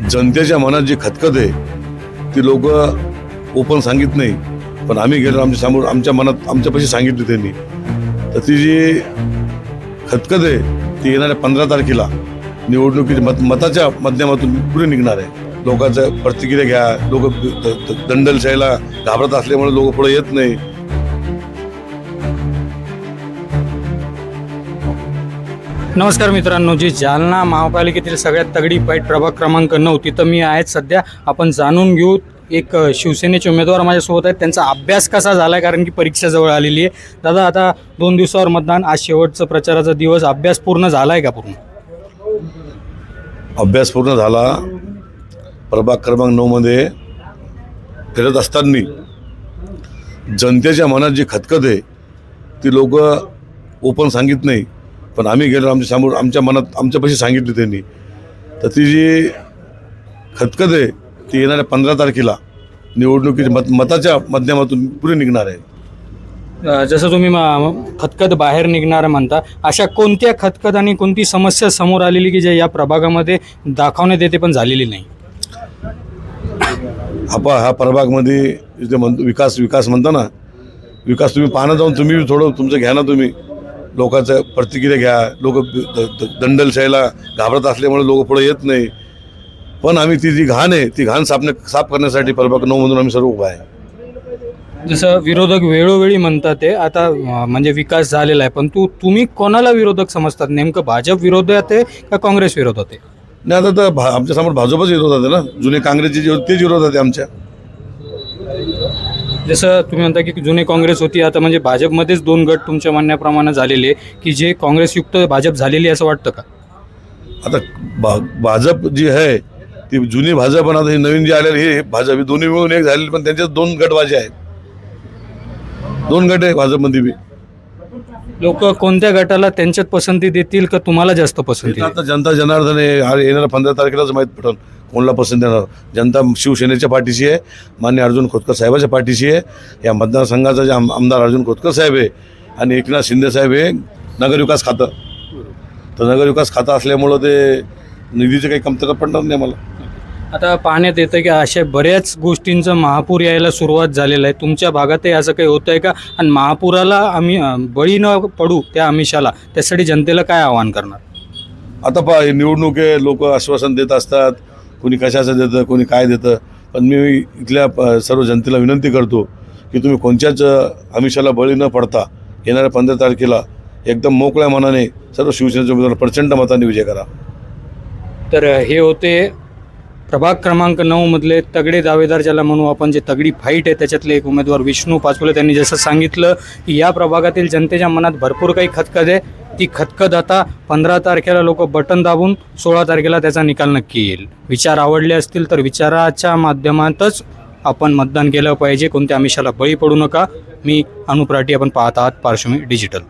जनतेच्या मनात जी खतखत आहे ती लोक ओपन सांगित नाही. पण आम्ही गेलो आमच्यासमोर आमच्या मनात आमच्यापाशी सांगितली त्यांनी. तर ती जी खतखत आहे ती येणाऱ्या पंधरा तारखेला निवडणुकीत मत मताच्या माध्यमातून पुढे निघणार आहे. लोकांचं प्रतिक्रिया घ्या लोक दंडलशाहीला घाबरत असल्यामुळे लोक पुढे येत नाही. नमस्कार मित्रांनो जी जालना महापालिकेतील सगळ्यात तगडी पैठ प्रभाग क्रमांक नऊ तिथं मी आहेत सध्या. आपण जाणून घेऊ एक शिवसेनेचे उमेदवार माझ्यासोबत आहेत. त्यांचा अभ्यास कसा झाला आहे कारण की परीक्षा जवळ आलेली आहे. दादा आता दोन दिवसावर मतदान आज शेवटचं प्रचाराचा दिवस. अभ्यास पूर्ण झाला आहे का पूर्ण? अभ्यास पूर्ण झाला. प्रभाग क्रमांक नऊमध्ये फिरत असताना जनतेच्या मनात जी खतखत आहे ती लोक ओपन सांगित नाही पण आम्ही गेलो आमच्यासमोर आमच्या मनात आमच्यापाशी सांगितली त्यांनी. तर ती जी खतखत आहे ती येणाऱ्या पंधरा तारखेला निवडणुकीच्या मत मताच्या माध्यमातून पुढे निघणार आहे. जसं तुम्ही म- खतखत बाहेर निघणार म्हणता अशा कोणत्या खतखत आणि कोणती समस्या समोर आलेली की जे या प्रभागामध्ये दाखवण्यात येते पण झालेली नाही? आपा ह्या प्रभागमध्ये इथे म्हणतो विकास विकास म्हणता ना विकास तुम्ही पाहणं जाऊन तुम्ही थोडं तुमचं घ्या ना तुम्ही. लोकांचं प्रतिक्रिया घ्या. लोक दंडलशाहीला घाबरत असल्यामुळे लोक पुढे येत नाही. पण आम्ही ती जी घाण आहे ती घाण सापण्या साफ करण्यासाठी प्रभाग नऊमधून आम्ही सर्व उभा आहे. जसं विरोधक वेळोवेळी म्हणतात ते आता म्हणजे विकास झालेला आहे पण तू तुम्ही कोणाला विरोधक समजतात? नेमकं भाजप विरोधात आहे का काँग्रेस विरोधात आहे नाही आता तर भा आमच्यासमोर भाजपच विरोधात आहे ना. जुने काँग्रेसचे जे होते तेच विरोधात आहे आमच्या. जसं तुम्ही म्हणता की जुने काँग्रेस होती आता म्हणजे भाजपमध्येच दोन गट तुमच्या म्हणण्याप्रमाणे झालेले की जे काँग्रेसयुक्त भाजप झालेली असं वाटतं का? आता भा भाजप जी आहे ती जुनी भाजप आणि आता नवीन जी आलेली हे भाजप दोन्ही मिळून एक झालेली पण त्यांच्यात दोन गटबाजी आहेत. दोन गट आहे भाजपमध्ये बी. लोक कोणत्या गटाला त्यांच्यात पसंती देतील का तुम्हाला जास्त पसंती आता जनता जनार्दन आहे हा येणाऱ्या पंधरा तारखेलाच माहीत पडेल कोणाला पसंत देणार. जनता शिवसेनेच्या पाठीशी आहे मान्य अर्जुन खोतकर साहेबाच्या पाठीशी आहे. या मतदारसंघाचा जे आम आमदार अर्जुन खोतकर साहेब आहे आणि एकनाथ शिंदे साहेब हे नगरविकास खातं. तर नगरविकास खातं असल्यामुळं ते निधीची काही कमतरता पडणार नाही मला आता पाहण्यात येतं की अशा बऱ्याच गोष्टींचं महापूर यायला सुरुवात झालेलं आहे. तुमच्या भागातही असं काही होतं आहे का? आणि महापुराला आम्ही बळी न पडू त्या आमिषाला त्यासाठी जनतेला काय आवाहन करणार? आता पहा निवडणूक आहे लोक आश्वासन देत असतात. कोणी कशाचं देतं कोणी काय देतं. पण मी इथल्या सर्व जनतेला विनंती करतो की तुम्ही कोणत्याच आमिषाला बळी न पडता येणाऱ्या पंधरा तारखेला एकदम मोकळ्या मनाने सर्व शिवसेनेचे उमेदवार प्रचंड मताने विजय करा. तर हे होते प्रभाग क्रमांक नऊ मधले तगडे दावेदार ज्याला म्हणू आपण जे तगडी फाईट आहे त्याच्यातले एक उमेदवार विष्णू पाचपुले त्यांनी जसं सांगितलं की या प्रभागातील जनतेच्या मनात भरपूर काही खतखत आहे. ती खतखत आता पंधरा तारखेला लोक बटन दाबून सोळा तारखेला त्याचा निकाल नक्की येईल. विचार आवडले असतील तर विचाराच्या माध्यमातच आपण मतदान केलं पाहिजे. कोणत्या आमिषाला बळी पडू नका. मी अनुप्राटी आपण पाहत आहात पार्श्वमी डिजिटल.